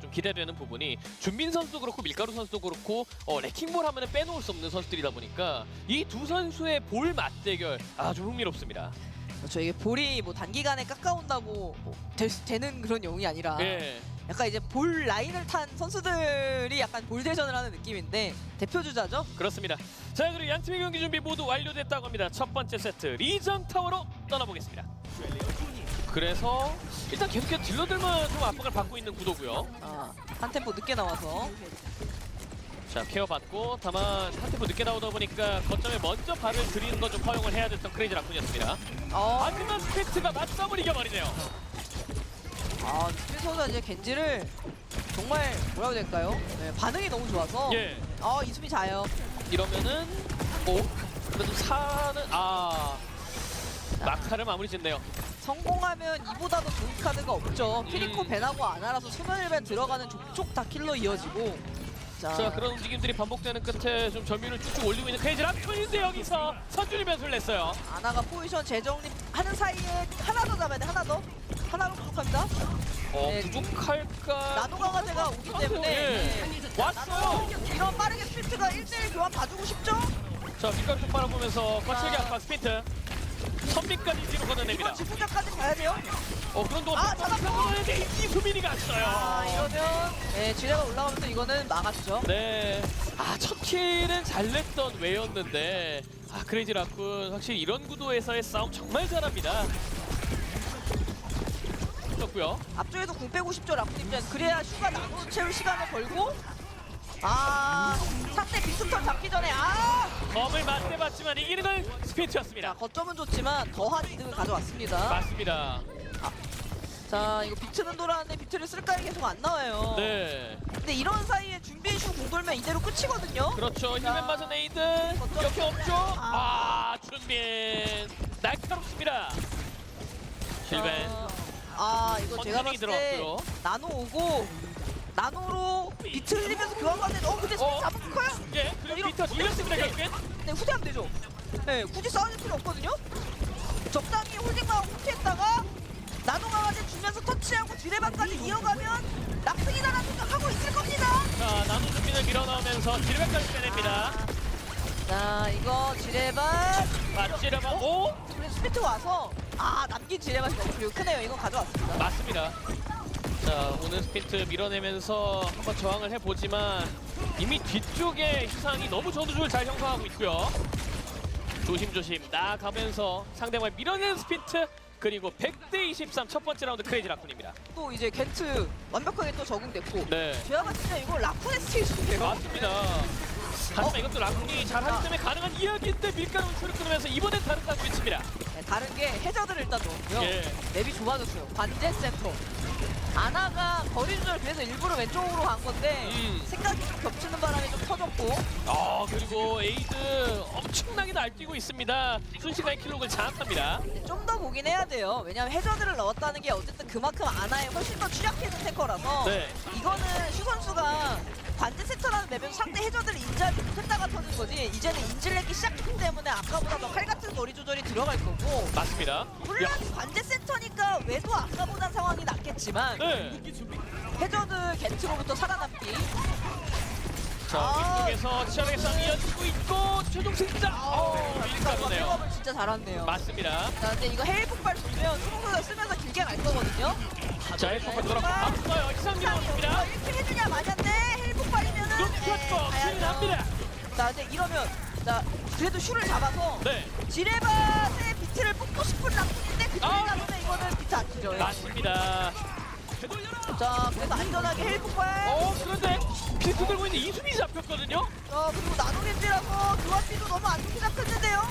좀 기대되는 부분이 준민 선수도 그렇고 밀가루 선수도 그렇고 어, 레킹볼 하면은 빼놓을 수 없는 선수들이다 보니까 이 두 선수의 볼 맞대결 아주 흥미롭습니다. 그렇죠. 이게 볼이 뭐 단기간에 깎아온다고 뭐 될 수- 되는 그런 영웅이 아니라 예. 약간 이제 볼 라인을 탄 선수들이 약간 볼 대전을 하는 느낌인데 대표 주자죠. 그렇습니다. 자 그리고 양 팀의 경기 준비 모두 완료됐다고 합니다. 첫 번째 세트 리전 타워로 떠나보겠습니다. 그래서 일단 계속해서 딜러들만 좀 압박을 받고 있는 구도고요. 아, 한 템포 늦게 나와서 자 케어 받고 다만 한 템포 늦게 나오다 보니까 거점에 먼저 발을 들이는 건 좀 허용을 해야 됐던 크레이지 라쿤이었습니다. 어, 하지만 스펙트가 맞싸움을 이겨버리네요. 아, 스피드 선수가 이제 겐지를 정말 뭐라고 해야 될까요? 네, 반응이 너무 좋아서 예. 어, 이수비 자요. 이러면은 오 그래도 사는 아 막타를 마무리 짓네요. 성공하면 이보다도 좋은 카드가 없죠. 피리코 음. 벤하고 아나라서 소멸벤 들어가는 족족 다 킬로 이어지고 자, 자 그런 움직임들이 반복되는 끝에 좀 점유를 쭉쭉 올리고 있는 크레이지 라쿤인데 여기서 선준이 변수를 냈어요. 아나가 포지션 재정립 하는 사이에 하나 더 잡아야 돼 하나 더 하나로 부족합니다. 어 네. 부족할까? 나노 강화제가 오기 때문에 예. 네. 왔어요. 이런 빠르게 스피트가 1대1 교환 봐주고 싶죠? 자 밑가루 좀 바라보면서 거칠게 아. 아파 스피트. 선비까지 뒤로 걷어냅니다. 이번 지붕자까지 가야 돼요. 어 그런 동안 아, 잡았어. 잡았는데 이수민이 갔어요. 아 이러면 네, 지뢰가 올라가면서 이거는 막았죠. 네. 아, 첫 킬은 잘 냈던 웨였는데 아, 크레이지 라쿤 확실히 이런 구도에서의 싸움 정말 잘합니다. 좋고요. 앞쪽에도 궁 빼고 싶죠 라쿤 입장. 그래야 슈가 나노 채울 시간을 벌고 아 상대 빅스턴 잡기 전에 아 검을 맞대봤지만 이기는 건 스피트였습니다. 자, 거점은 좋지만 더한 이득을 가져왔습니다. 맞습니다. 자, 이거 비트는 돌아왔는데 비트를 쓸까요? 계속 안 나와요. 네. 근데 이런 사이에 준비슈 공 돌면 이대로 끝이거든요. 그렇죠. 자. 힐맨 맞은 에이드. 어쩌- 옆에 없죠? 아. 아, 준빈. 날카롭습니다. 힐맨. 아, 아, 이거 제가 봤을 때 들어왔고요. 나노 오고 나노로 비트 흘리면서 교환하는데 어 근데 어. 잡은 커요? 예, 그리고 비터 밀렸습니다, 결국엔. 네, 후퇴하면 되죠. 네, 굳이 싸울 필요 없거든요. 적당히 홀딩만 후퇴했다가 나노 강화제 주면서 터치하고 드레방까지 이어가면 락승이다라는 생각하고 있을 겁니다. 자, 나노 준빈을 밀어넣으면서 딜백까지 빼냅니다. 자, 이거 지뢰반 맞지려면 오? 그래 스피트 와서 아 남긴 너무 그리고 크네요. 이건 가져왔습니다. 맞습니다. 자 오늘 스피트 밀어내면서 한번 저항을 해보지만 이미 뒤쪽에 희상이 너무 저두줄 잘 형성하고 있고요. 조심조심 나가면서 상대방을 밀어내는 스피트 그리고 100대 23 첫 번째 라운드 크레이지 라쿤입니다. 또 이제 겐트 완벽하게 또 적응됐고 네. 제가 봤을 때 이거 라쿤의 스테이지예요. 맞습니다. 하지만 이것도 라쿤이 잘하기 때문에 가능한 이야기인데 밀가루 추를 끊으면서 이번엔 다른 가 외칩니다. 네, 다른 게 해저드를 일단 넣었고요. 예. 맵이 좁아졌어요. 관제 센터. 아나가 거리 조절 그래서 일부러 왼쪽으로 간 건데 음. 생각이 좀 겹치는 바람에 좀 터졌고 아 그리고 에이드 엄청나게 날뛰고 있습니다. 순식간에 킬록을 장악합니다. 좀 더 보긴 해야 돼요. 왜냐하면 해저드를 넣었다는 게 어쨌든 그만큼 아나에 훨씬 더 취약해진 탱커라서 네. 이거는 슈 선수가 관제 센터라는 맵에서 상대 해저드를 인지하지 못했다가 터진 거지. 이제는 인질내기 시작했기 때문에 아까보다 더 칼 같은 거리 조절이 들어갈 거고. 맞습니다. 물론 야, 관제 센터니까 외도 아까보단 상황이 낫겠지만 네. 해저드 겐트로부터 살아남기. 자 아. 위쪽에서 치열하게 싸움이 이어지고 있고 최종 승자! 어 밀가루네요. 백업을 진짜 잘한대요. 맞습니다. 자 근데 이거 헤일 폭발 쏘면 수봉소가 쓰면서 길게 갈 거거든요. 자 1퍼 돌아고 바꿔요 이상 이거 밀어넣습니다. 1킬 해주냐 마냐인데 납니다. 자 근데 이러면 자 그래도 슈를 잡아서 네. 지레바의 비트를 뽑고 싶은 락인데 그 아. 가면 이거는 비트 안 치죠. 맞습니다. 자 그래서 안전하게 헤일 폭발. 어 그런데 비트 들고 있는 이수빈이 잡혔거든요. 자 그리고 나노겐지라서 교환비도 너무 안 좋게 잡혔는데요.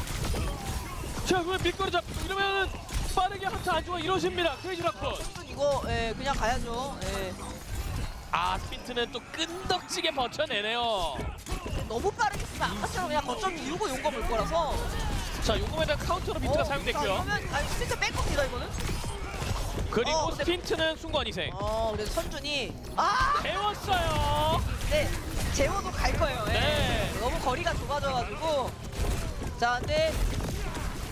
자 그러면 밀가루 잡고 이러면 빠르게 한타 안주가 이루어집니다. 크레이지 라쿤 선수는 이거 예, 그냥 가야죠. 예. 아 스피트는 또 끈덕지게 버텨내네요 너무 빠르게 쓰면 아까처럼 그냥 거점 이루고 용거 볼 거라서 자 요금에다 카운터로 비트가 어, 사용됐고요 그러면 아니 스피드 뺄 겁니다 이거는 그리고 어, 근데- 스피트는 순간 이생 어 그래서 선준이 아 배웠어요 네, 재호도 갈 거예요. 예. 네. 너무 거리가 좁아져가지고. 자, 근데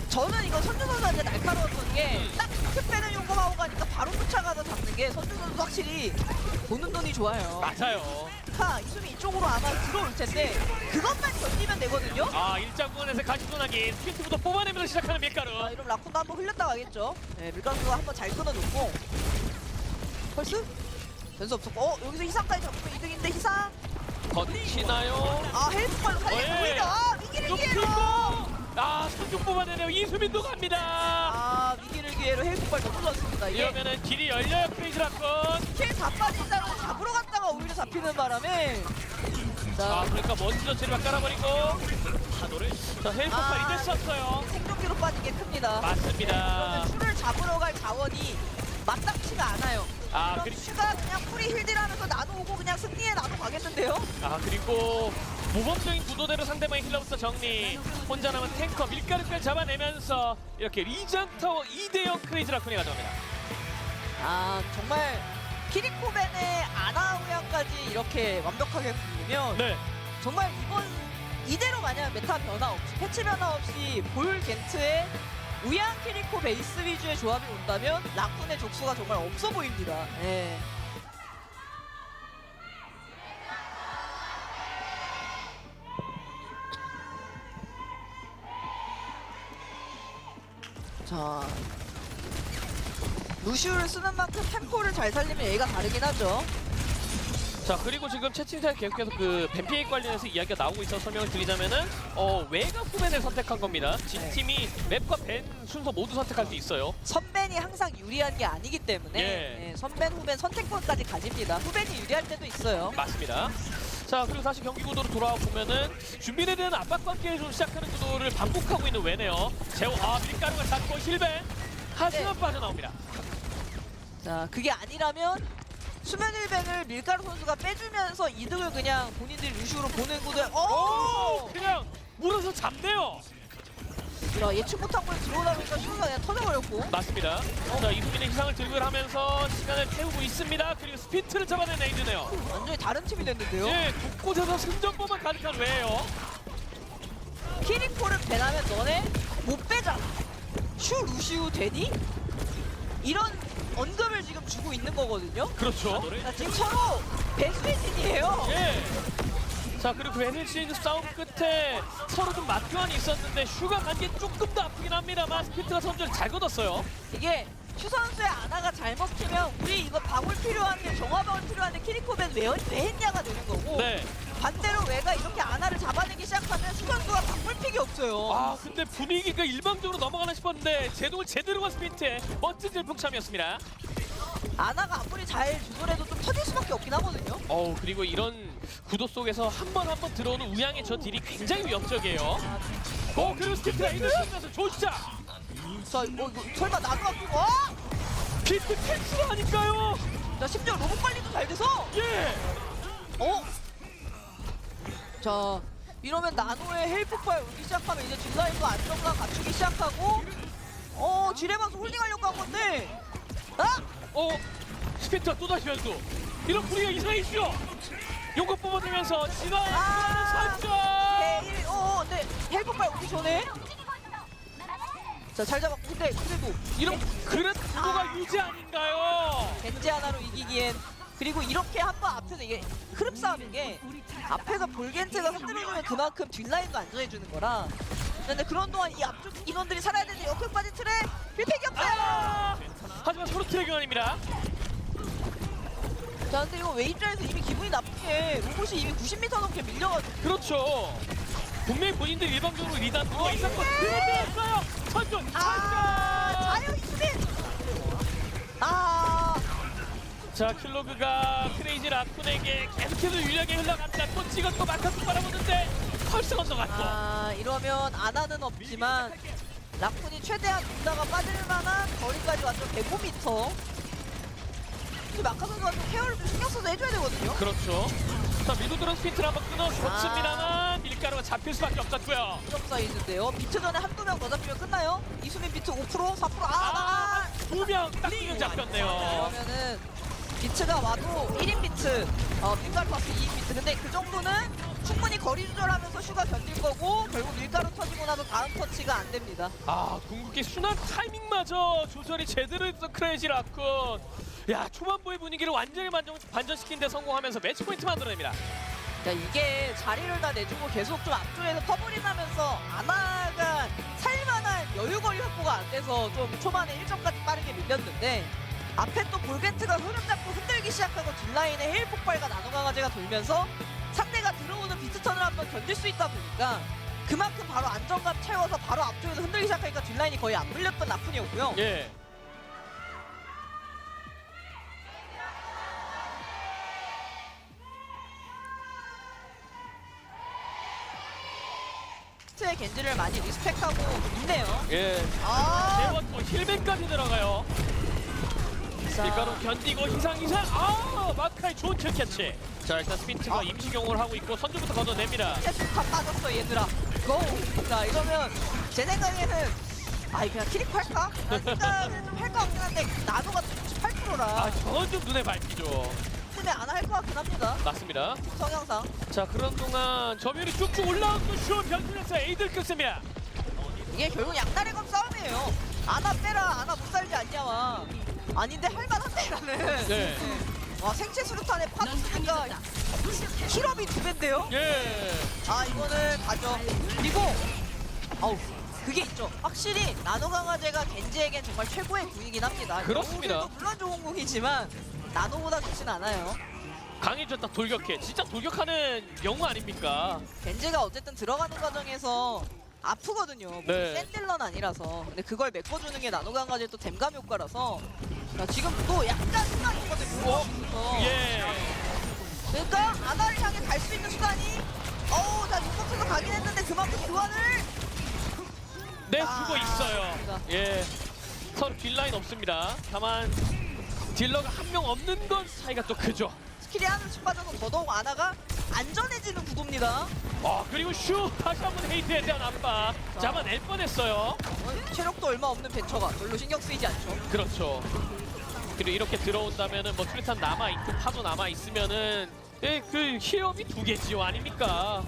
저는 이거 선주 선수한테 날카로웠던 게 음. 딱 스패는 용감하고 가니까 바로 쫓아가서 잡는 게 선주 선수 확실히 보는 눈이 좋아요. 맞아요. 하 이수미 이쪽으로 아마 들어올 텐데 그것만 견디면 되거든요. 아, 일장 구간에서 가시도나기 스피트부터 뽑아내면서 시작하는 밀가루. 아, 이러면 라쿤도 한번 흘렸다 가겠죠. 네, 밀가루가 한번 잘 끊어줬고 펄스? 변수 없었고 어 여기서 희상까지 잡으면 2등인데 희상 버티나요? 아 어, 살리고 예. 오히려 아 위기를 좀 기회로! 아, 선중 뽑아내네요. 이수민도 갑니다. 아위 기회로 너무 좋았습니다 이게 이러면은 길이 열려요, 크레이지 라콘. 킬다 빠진 사람 잡으러 갔다가 오히려 잡히는 바람에 자, 자 그러니까 먼저 제리바 깔아버리고 파도를 자, 헬프파 아. 이제 썼어요. 생존기로 빠진 게 큽니다 맞습니다. 그러면 슈를 잡으러 갈 자원이 마땅치가 않아요 아, 그럼 그리, 슈가 그냥 풀이 힐딜하면서 나도 오고 그냥 승리에 나도 가겠는데요 아 그리고 모범적인 구도대로 상대방의 힐러부터 정리. 혼자 남은 탱커 밀가루까지 잡아내면서 이렇게 리전 타워 2대0 크레이지 라콘이 가져갑니다. 아 정말 키리코벤의 아나우야까지 이렇게 완벽하게 부르면 네. 정말 이번 이대로 만약 메타 변화 없이 패치 변화 없이 볼 겐트의 우양 키리코 베이스 위주의 조합이 온다면 라쿤의 족수가 정말 없어 보입니다. 네. 자 루시우를 쓰는 만큼 템포를 잘 살리면 얘가 다르긴 하죠. 자 그리고 지금 채팅창에 계속해서 그 뱀피에 관련해서 이야기가 나오고 있어 서 설명을 드리자면은 어 외곽 후벤을 선택한 겁니다. 진 네. 팀이 맵과 벤 순서 모두 선택할 수 있어요. 선벤이 항상 유리한 게 아니기 때문에 예. 예, 선벤 후벤 선택권까지 가집니다. 후벤이 유리할 때도 있어요. 맞습니다. 자 그리고 다시 경기 구도로 돌아와 보면은 대한 압박과 함께 좀 시작하는 구도를 반복하고 있는 외네요. 제우 아 밀가루가 잡고 힐벤 하지만 네. 빠져나옵니다. 자 그게 아니라면 수면 일벤을 밀가루 선수가 빼주면서 이득을 그냥 본인들이 루시우로 보는 구도에 오 오! 그냥 물어서 잡네요. 야, 예측 못한 거에 들어오다 보니까 슈가 그냥 터져버렸고 맞습니다. 자 이수민의 희상을 들고 하면서 시간을 태우고 있습니다. 그리고 스피트를 잡아낸 에이드네요. 완전히 다른 팀이 됐는데요. 예, 곳곳에서 승전보만 가득한 외예요. 키리코를 배나면 너네 못 빼잖아. 슈 루시우 되니? 이런 언급을 지금 주고 있는 거거든요. 그렇죠. 자, 지금 서로 배수진이에요. 예. 자 그리고 베네시즈 싸움 끝에 서로 좀 맞교환이 있었는데 슈가 간게 조금 더 아프긴 합니다만 스피트가 선수를 잘 걷었어요. 이게 슈 선수의 아나가 잘 먹히면 우리 이거 방울 필요한데 정화방울 필요한데 키리코벤 왜, 왜 했냐가 되는 거고 네. 반대로 왜가 이렇게 아나를 잡아내기 시작하면 슈 선수가 바꿀 픽이 없어요. 아 근데 분위기가 일방적으로 넘어가나 싶었는데 제동을 제대로 간 스피트의 멋진 질풍참이었습니다. 아나가 아무리 잘 조절해도 좀 터질 수밖에 없긴 하거든요. 어우 그리고 이런 구도 속에서 한 번 한 번 들어오는 우양의 저 딜이 굉장히 위협적이에요. 어 그리고 스피트가 이들면서 조시자 자, 어, 이거 설마 나도 갖고 와? 비트 펜스가 아닐까요? 자, 심지어 로봇 관리도 잘 돼서 예. 어? 자, 이러면 나노의 헬프파에 오기 시작하면 이제 딜라인도 안정감 갖추기 시작하고 어, 지뢰방수 홀딩하려고 한 건데 아! 어 스피트가 또 다시 변수. 이런 분위기가 이상해지죠. 요거 뽑아내면서 지나가는 아. 선점. 헤일, 어, 근데 헬프파에 오기 전에 자, 잘 잡았고 근데 그래도 이런 그런 구도가 아. 유지 아닌가요? 겐지 하나로 이기기엔 그리고 이렇게 한번 앞에서 이게 흐름 싸움인 게 앞에서 볼겐트가 흔들어주면 그만큼 뒷라인도 안정해주는 거라 근데 그런 동안 이 앞쪽 인원들이 살아야 되는데 역행 빠진 틀에 필팩이 없어요 아! 하지만 트랙 교환입니다. 자 근데 이거 웨이 입장에서 이미 기분이 나쁜 게 로봇이 이미 90m 넘게 밀려가지고 그렇죠. 분명히 본인들 일방적으로 리드한 구도가 있었고 들어왔어요. 천준. 아 천준. 자유 이수민 아 자 킬로그가 크레이지 라쿤에게 계속해서 유리하게 흘러갑니다. 또 찍었고 마카스 바라보는데 펄스 건너갔고. 아 이러면 아나는 없지만 라쿤이 최대한 눈다가 빠질 만한 거리까지 완전 105m 이 마카 선수가 좀 케어를 좀 신경 써서 해줘야 되거든요 그렇죠. 자 미드 들어 스피트를 한번 끊어줬습니다만 밀가루가 잡힐 수밖에 없었고요. 점 사이즈인데요 비트 전에 한두 명 더 잡히면 끝나요 이수민 비트 5% 4% 아, 아, 두명딱 두명 잡혔네요. 그러면은 비트가 와도 1인 비트 어 빙갈 파스 2인 비트. 근데 그 정도는 충분히 거리 조절하면서 슈가 견딜 거고 결국 밀가루 터지고 나서 다음 터치가 안 됩니다. 아 궁극기 순환 타이밍마저 조절이 제대로 했어 크레이지 라쿤. 야 초반부의 분위기를 완전히 반전, 반전시킨 데 성공하면서 매치 포인트 만들어냅니다. 자 이게 자리를 다 내주고 계속 좀 앞쪽에서 퍼블이 나면서 아나가 살만한 여유거리 확보가 안 돼서 좀 초반에 1점까지 빠르게 밀렸는데 앞에 또 볼겐트가 흐름 잡고 흔들기 시작하고 뒷라인에 헤일 폭발과 나노 강화제가 돌면서 상대가 들어오는 비트턴을 한번 견딜 수 있다 보니까 그만큼 바로 안정감 채워서 바로 앞쪽에서 흔들기 시작하니까 뒷라인이 거의 안 물렸던 라푼이었고요. 예 스의 겐지를 많이 리스펙하고 있네요. 예. 아, 힐맨까지 들어가요 밀가루 견디고 희상 희상. 아 마카이 좋은 킬 캐치. 자 일단 스피트가 아. 임시 경호를 하고 있고 선주부터 걷어냅니다. 계속 다 빠졌어 얘들아. 고! 자 이러면 제 생각에는 아이 그냥 키리코 할까? 나 생각은 좀할것 같긴 한데 나노가 98%라. 아 저건 좀 눈에 밟히죠. 근데 안할것 같긴 합니다. 맞습니다. 성향상. 자 그런 동안 점유율이 쭉쭉 올라오고 슈 변신해서 에이들 끝습니다. 이게 결국 양날의 검 싸움이에요. 아나 빼라 아나 못 살지 않냐와 아닌데 할만한데 나는. 네. 와 생체 수류탄에 파도스니까 힐업이 두 배인데요? 예. 아 이거는 가죠. 그리고 아우 그게 있죠. 확실히 나노 강화제가 겐지에겐 정말 최고의 궁이긴 합니다. 그렇습니다. 물론 좋은 궁이지만 나노보다 좋진 않아요. 강해졌다 돌격해. 진짜 돌격하는 영웅 아닙니까? 겐지가 어쨌든 들어가는 과정에서 아프거든요. 뭐 네. 센 딜러는 아니라서. 근데 그걸 메꿔주는 게 나노 강화제 또 댐감 효과라서. 자, 지금 또 약간 순간이 있거든요. 어. 예. 그러니까 아나를 향해 갈 수 있는 수단이. 어우 자 육박스도 가긴 했는데 그만큼 교환을. 내주고 아, 있어요. 그렇습니다. 예. 서로 뒷라인 없습니다. 다만 딜러가 한 명 없는 건 차이가 또 크죠. 스킬이 하늘씩 빠져서 더더욱 아나가 안전해지는 구도입니다. 아 그리고 슈! 다시 한 번 헤이트에 대한 압박. 잡아낼 뻔했어요. 어, 체력도 얼마 없는 벤처가 별로 신경 쓰이지 않죠. 그렇죠. 그리고 이렇게 들어온다면은 뭐 트리탄 남아 있고 파도 남아 있으면은 예, 그 힐업이 두 개지요. 아닙니까?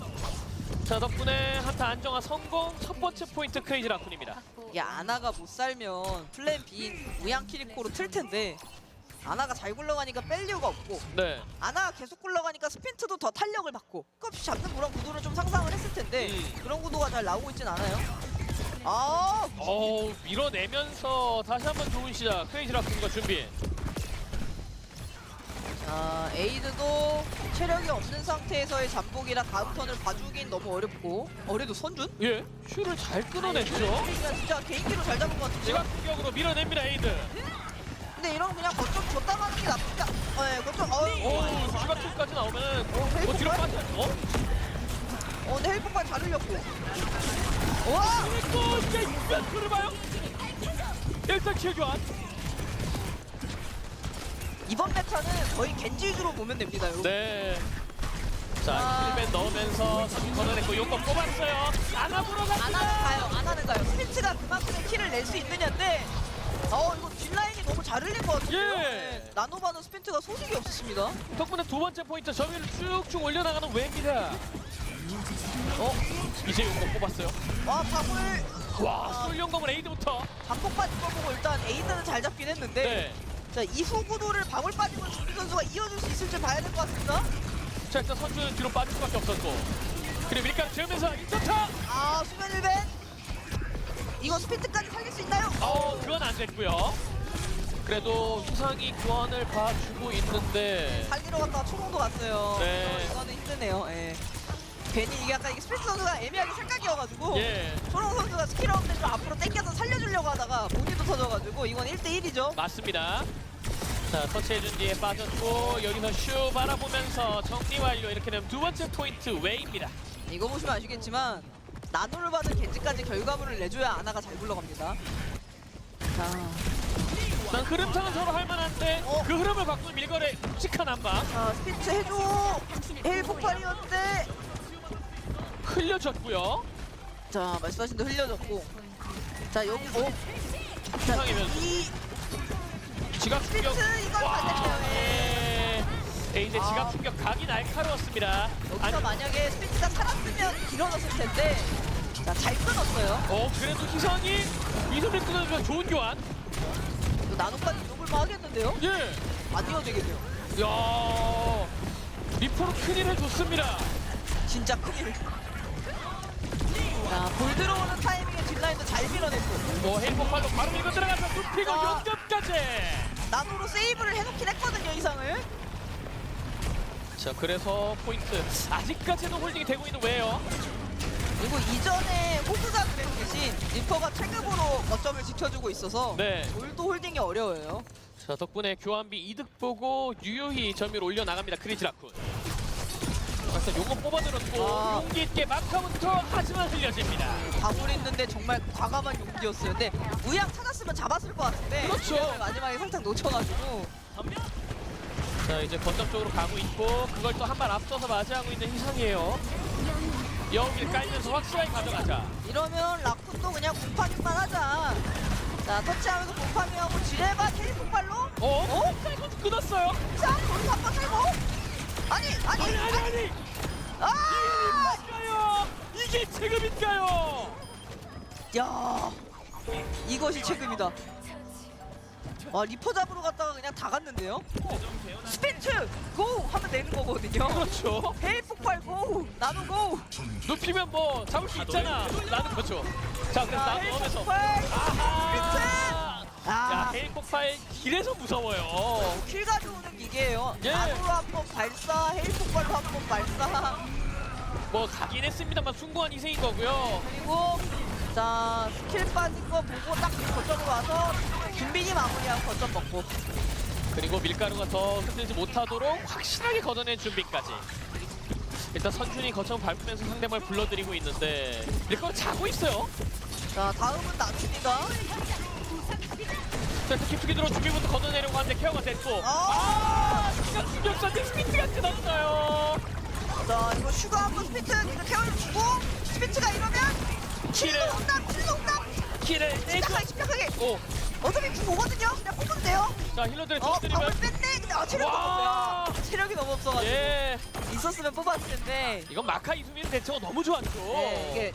자 덕분에 한타 안정화 성공. 첫 번째 포인트 크레이지 라쿤입니다. 이게 아나가 못 살면 플랜 B인 우양 키리코로 틀 텐데 아나가 잘 굴러가니까 뺄 이유가 없고 네 아나가 계속 굴러가니까 스핀트도 더 탄력을 받고 끝없이 잡는 그런 구도를 좀 상상을 했을 텐데 음. 그런 구도가 잘 나오고 있진 않아요. 아 어우 밀어내면서 다시 한번 좋은 시작 크레이지 라쿤과 준비 자, 에이드도 체력이 없는 상태에서의 잠복이라 다음 턴을 봐주긴 너무 어렵고 어래도 선준? 예 슈를 잘 끊어냈죠 그냥 진짜 개인기로 잘 잡은 것 같은데요? 지각 공격으로 밀어냅니다 에이드 근데 이런 그냥 거점 줬다 가는 게 나쁘지 않... 어, 예, 거점... 어, 오 지각 투까지 나오면은 어 뒤로 빠져 어? 어, 근데 헬폭발 잘 흘렸고 와! 또 이제 이벤트를 봐요 일단 킬 교환 이번 메타는 거의 겐지 위주로 보면 됩니다 여러분 네. 자, 아. 킬맨 넣으면서 선수 걸어냈고 용건 뽑았어요. 안아보러 안 하는 갑니다. 가요 안 하는 가요 스피츠가 그만큼의 킬을 낼수 있느냐인데 어 이거 너무 잘 흘린 것 같은데요? 예. 네, 나노바는 스피트가 소식이 없었습니다 덕분에 두 번째 포인트 점유율을 쭉쭉 올려나가는 웨입니다. 어? 이제 용건 뽑았어요. 와 방울 와, 쏠 용검을 에이드부터. 반폭 빠진 거 보고 일단 에이드는 잘 잡긴 했는데 네. 자 이후 구도를 방울 빠지면 준비 선수가 이어줄 수 있을지 봐야 될 것 같습니다 자, 일단 선수는 뒤로 빠질 수밖에 없었고. 그리고 밀가루 재우면서 1점차. 아 수면 일벤 이거 스피트까지 살릴 수 있나요? 어, 그건 안 됐고요. 그래도 후상이 교환을 봐주고 있는데. 살리러 갔다가 초롱도 갔어요 네. 어, 이거는 힘드네요 예. 괜히 이게 약간 이게 스피트 선수가 애매하게 생각이어가지고 예, 초롱 선수가 스킬 없는데 좀 앞으로 땡겨서 살려주려고 하다가 본인도 터져가지고 이건 1대1이죠 맞습니다. 자, 터치해준 뒤에 빠졌고 여기서 슈 바라보면서 정리 완료. 이렇게 되면 두 번째 포인트 웨이입니다. 이거 보시면 아시겠지만 나노를 받은 겐지까지 결과물을 내줘야 아나가 잘 굴러갑니다 자, 난 흐름상은 서로 할 만한데 어? 그 흐름을 바꾸는 밀거래 묵직한 한방 자 스피트 해줘 헬 폭발이었는데 흘려졌고요. 자 말씀하신 대로 흘려졌고 자 여기 어? 자, 이상이면 이. 이걸 받았네요 예. 예. 페이지 아. 지각 충격 각이 날카로웠습니다. 여기서 아니, 만약에 스피드가 살았으면 길어졌을 텐데 자, 잘 끊었어요. 어 그래도 희성이 이소를 끊어주면 좋은 교환. 또 나노까지 이동을만 하겠는데요? 예. 안 이어지겠네요. 야 리포로 큰일 해줬습니다. 진짜 큰일. 자, 볼 들어오는 타이밍에 뒷라인도 잘 밀어냈고 뭐 헬복발로 바로 밀고 들어가서 눕히고 아. 연ገብ까지. 나노로 세이브를 해놓긴 했거든요, 이상을. 자 그래서 포인트 아직까지는 홀딩이 되고 있는 왜요? 그리고 이전에 호그가 그랬듯이 리퍼가 태급으로 거점을 지켜주고 있어서 네. 볼도 홀딩이 어려워요. 자 덕분에 교환비 이득 보고 유효히 점유를 올려 나갑니다 크리즈라쿤. 그래서 요거 뽑아들었고 아. 용기 있게 마카운터 하지만 흘려집니다. 가물 있는데 정말 과감한 용기였어요. 근데 우양 찾았으면 잡았을 것 같은데 그렇죠. 우양을 마지막에 살짝 놓쳐가지고 자 이제 거점 쪽으로 가고 있고 그걸 또 한 발 앞서서 맞이하고 있는 희상이에요. 여길 깔면서 확실하게 가져가자. 이러면 라쿤도 그냥 공파밍만 하자. 자 터치하면서 공파밍하고 지뢰가 테일 폭발로 어? 어? 사이먼트 끊었어요? 자 거기서 한번 살고 아니 아니 아니 아니 아니 아! 이게인가요? 이게 체급인가요? 야 이것이 체급이다. 와 리퍼 잡으러 갔다가 그냥 다 갔는데요? 스피트 고 하면 되는 거거든요. 그렇죠. 헤일 폭발 고 나노 고. 눕히면 뭐 잡을 수 있잖아. 나는 거죠. 자 그래서 자 나도 헤일 넣으면서 폭발. 아하. 야아 폭발 길에서 무서워요. 킬 가져오는 기계예요. 예. 나노로 한 번 발사, 헤일 폭발로 한 번 발사. 뭐 가긴 했습니다만 숭고한 희생인 거고요. 그리고 자 스킬 빠진 거 보고 딱 거점으로 와서 준빈이 마무리하고 거점 먹고. 그리고 밀가루가 더 흔들지 못하도록 확실하게 걷어낸 준비까지. 일단 선준이 거점 밟으면서 상대방을 불러들이고 있는데 밀가루 자고 있어요. 자 다음은 나눕니다. 자, 투기 들어 준비부터 걷어내려고 하는데 케어가 됐고. 아! 아, 시간 충격사인데 스피드가 끊었어요. 자 이거 슈가 한번 스피트 이거 케어를 주고 스피트가 이러면 키를, 칠동남 칠동남 키를 내줘. 심각하게 심각하게 오, 어차피 궁 오거든요. 그냥 뽑으면 돼요. 자 힐러들의 어 조드리면 밥을 뺐네. 근데 아 너무 와. 없어요. 체력이 너무 없어가지고 예, 있었으면 뽑았을 텐데 이건 마카 이수민 대처가 너무 좋았죠. 네, 이게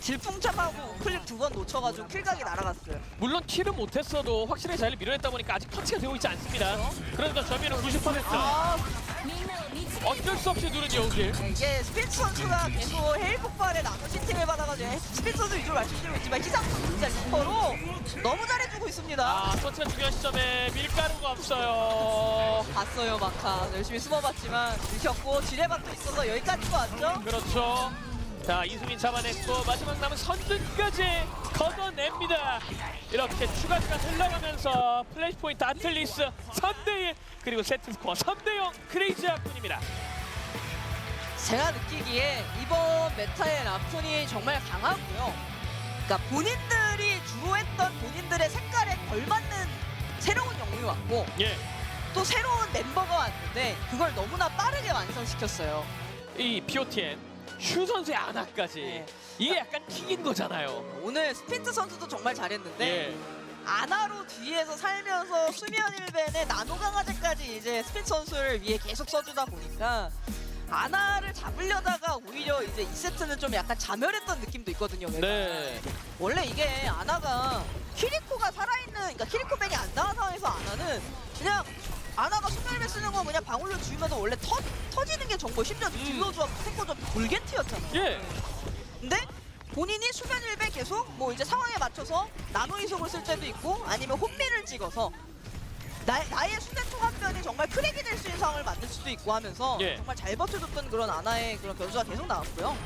질풍참하고 클릭 두 번 놓쳐가지고 킬각이 날아갔어요. 물론 킬은 못했어도 확실히 잘 밀어냈다 보니까 아직 터치가 되고 있지 않습니다. 그러니까 점유율은 90%. 아 어쩔 수 없이 누른 여우길. 이게 스피츠 선수가 계속 헤일 폭발에 나머지 팀을 받아가지고 스피츠 선수 위주로 말씀드리고 있지만 희상 선수 진짜 리퍼로 너무 잘해주고 있습니다. 아, 터치가 중요한 시점에 밀가루가 없어요. 봤어요 마카 열심히 숨어봤지만 들켰고 지뢰밭도 있어서 여기까지 왔죠. 그렇죠. 자, 이수민 잡아냈고 마지막 남은 선dun까지 걷어냅니다. 이렇게 추가 시간 흘러가면서 플래시 포인트 아틀리스 3대1 그리고 세트 스코어 3대0 크레이지 아군입니다. 제가 느끼기에 이번 메타의 라쿤이 정말 강하고요. 그러니까 본인들이 주로 했던 본인들의 색깔에 걸맞는 새로운 영웅이 왔고 예. 또 새로운 멤버가 왔는데 그걸 너무나 빠르게 완성시켰어요. 이 BOTN 슈 선수의 아나까지 네. 이게 약간 킥인 거잖아요. 오늘 스핀트 선수도 정말 잘했는데 예. 아나로 뒤에서 살면서 수면 일벤에 나노 강화제까지 이제 스핀트 선수를 위해 계속 써주다 보니까 아나를 잡으려다가 오히려 이제 2세트는 좀 약간 자멸했던 느낌도 있거든요. 네. 원래 이게 아나가 키리코가 살아있는 그러니까 키리코 벤이 안 나온 상황에서 아나는 그냥 아나가 수면일벤 쓰는 거 그냥 방울로 주면서 원래 터, 터지는 게 정보 심지어 딜러주와 탱커조 돌겐트였잖아. 예. 근데 본인이 수면 일배 계속 뭐 이제 상황에 맞춰서 나노 이속을 쓸 때도 있고 아니면 혼미를 찍어서 나, 나의 순대총 한 면이 정말 크랙이 될 수 있는 상황을 만들 수도 있고 하면서 예. 정말 잘 버텨줬던 그런 아나의 그런 변수가 계속 나왔고요.